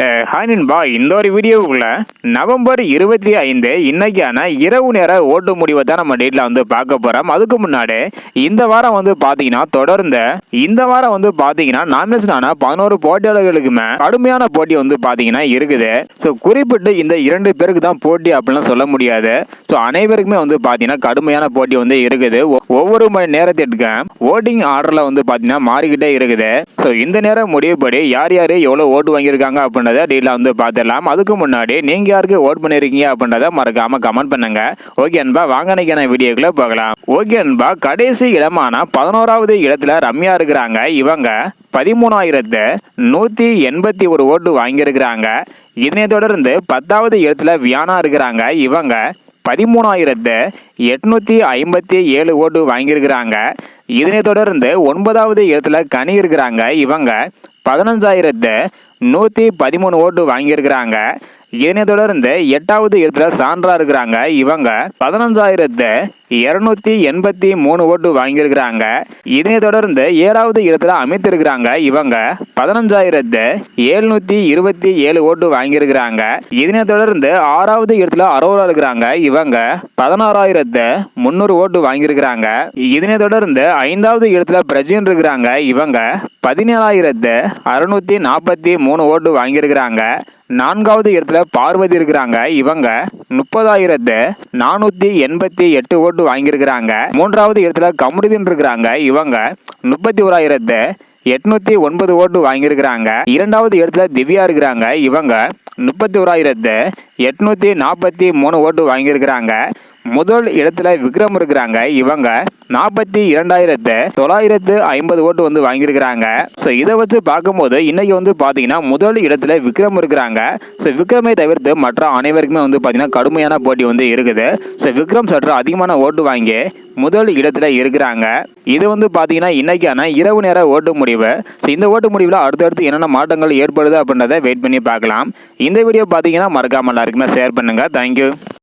uh, hi நண்பா இந்த ஒரு வீடியோவுக்குள்ள நவம்பர் இருபத்தி ஐந்து இன்னைக்கான இரவு நேர ஓட்டு முடிவை தான் நம்ம டேட்ல வந்து பார்க்க போறோம். அதுக்கு முன்னாடி இந்த வாரம் வந்து பாத்தீங்கன்னா தொடர்ந்து இந்த வாரம் வந்து பாத்தீங்கன்னா நாமினேஷனான பதினோரு போட்டியாளர்களுக்குமே கடுமையான போட்டி வந்து பாத்தீங்கன்னா இருக்குது. ஸோ குறிப்பிட்டு இந்த இரண்டு பேருக்கு தான் போட்டி அப்படிலாம் சொல்ல முடியாது. ஸோ அனைவருக்குமே வந்து பாத்தீங்கன்னா கடுமையான போட்டி வந்து இருக்குது. ஒ- ஒவ்வொரு மணி நேரத்திற்கு ஓட்டிங் ஆர்டர்ல வந்து பாத்தீங்கன்னா மாறிக்கிட்டே இருக்குது. ஸோ இந்த நேரம் முடிவுபடி யார் யார் எவ்வளோ ஓட்டு வாங்கியிருக்காங்க அப்படின்றத டீலாக வந்து பார்த்துடலாம். அதுக்கு முன்னாடி நீங்கள் யாருக்கு ஓட் பண்ணியிருக்கீங்க அப்படின்றத மறக்காமல் கமெண்ட் பண்ணுங்க. ஓகே அன்பா வாங்க நினைக்கிற வீடியோக்குள்ள பார்க்கலாம் ஓகே அன்பா கடைசி இடமான பதினோராவது இடத்துல ரம்யா இருக்கிறாங்க. இவங்க பதிமூணாயிரத்து நூற்றி எண்பத்தி ஒரு ஓட்டு வாங்கியிருக்கிறாங்க. இதனை தொடர்ந்து பத்தாவது இடத்துல வியானா இருக்கிறாங்க. இவங்க பதிமூணாயிரத்து எட்நூற்றி ஐம்பத்தி ஏழு ஓட்டு வாங்கியிருக்கிறாங்க. இதனை தொடர்ந்து ஒன்பதாவது இடத்துல கனி இருக்கிறாங்க. இவங்க பதினஞ்சாயிரத்து நூற்றி பதிமூணு ஓட்டு வாங்கியிருக்கிறாங்க. இதனை தொடர்ந்து எட்டாவது இடத்துல சான்றா இருக்கிறாங்க. இவங்க பதினஞ்சாயிரத்து இருநூத்தி எண்பத்தி மூணு ஓட்டு வாங்கியிருக்கிறாங்க. இதனை தொடர்ந்து ஏழாவது இடத்துல அமைத்திருக்கிறாங்க. இவங்க பதினஞ்சாயிரத்து எழுநூத்தி இருபத்தி ஏழு ஓட்டு வாங்கியிருக்கிறாங்க. இதனை தொடர்ந்து ஆறாவது இடத்துல அரோரா இருக்கிறாங்க. இவங்க பதினாறாயிரத்து முந்நூறு ஓட்டு வாங்கியிருக்கிறாங்க. இதனை தொடர்ந்து ஐந்தாவது இடத்துல பிரஜின் இருக்கிறாங்க. இவங்க பதினேழாயிரத்து அறுநூத்தி நாற்பத்தி மூணு மூணு ஓட்டு வாங்கியிருக்கிறாங்க. நான்காவது இடத்துல பார்வதி இருக்கிறாங்க. இவங்க முப்பதாயிரத்து நானூத்தி எண்பத்தி எட்டு ஓட்டு வாங்கியிருக்கிறாங்க. மூன்றாவது இடத்துல கமருதீன் இருக்கிறாங்க. இவங்க முப்பத்தி ஓராயிரத்து எட்நூத்தி ஒன்பது ஓட்டு வாங்கியிருக்கிறாங்க. இரண்டாவது இடத்துல திவ்யா இருக்கிறாங்க. இவங்க முப்பத்தி ஓராயிரத்து எட்நூத்தி நாற்பத்தி மூணு ஓட்டு வாங்கியிருக்கிறாங்க. முதல் இடத்துல விக்ரம் இருக்கிறாங்க. இவங்க நாற்பத்தி இரண்டாயிரத்து தொள்ளாயிரத்து ஐம்பது ஓட்டு வந்து வாங்கியிருக்கிறாங்க. ஸோ இதை வச்சு பார்க்கும்போது இன்னைக்கு வந்து பார்த்தீங்கன்னா முதல் இடத்துல விக்ரம் இருக்கிறாங்க. ஸோ விக்ரமை தவிர்த்து மற்ற அனைவருக்குமே வந்து பார்த்தீங்கன்னா கடுமையான போட்டி வந்து இருக்குது. ஸோ விக்ரம் சற்று அதிகமான ஓட்டு வாங்கி முதல் இடத்துல இருக்கிறாங்க. இது வந்து பார்த்தீங்கன்னா இன்னைக்கான இரவு நேர ஓட்டு முடிவு. ஸோ இந்த ஓட்டு முடிவில் அடுத்தடுத்து என்னென்ன மாற்றங்கள் ஏற்படுது அப்படின்றத வெயிட் பண்ணி பார்க்கலாம். இந்த வீடியோ பார்த்தீங்கன்னா மறக்காமல் எல்லாருக்குமே ஷேர் பண்ணுங்கள் தேங்க்யூ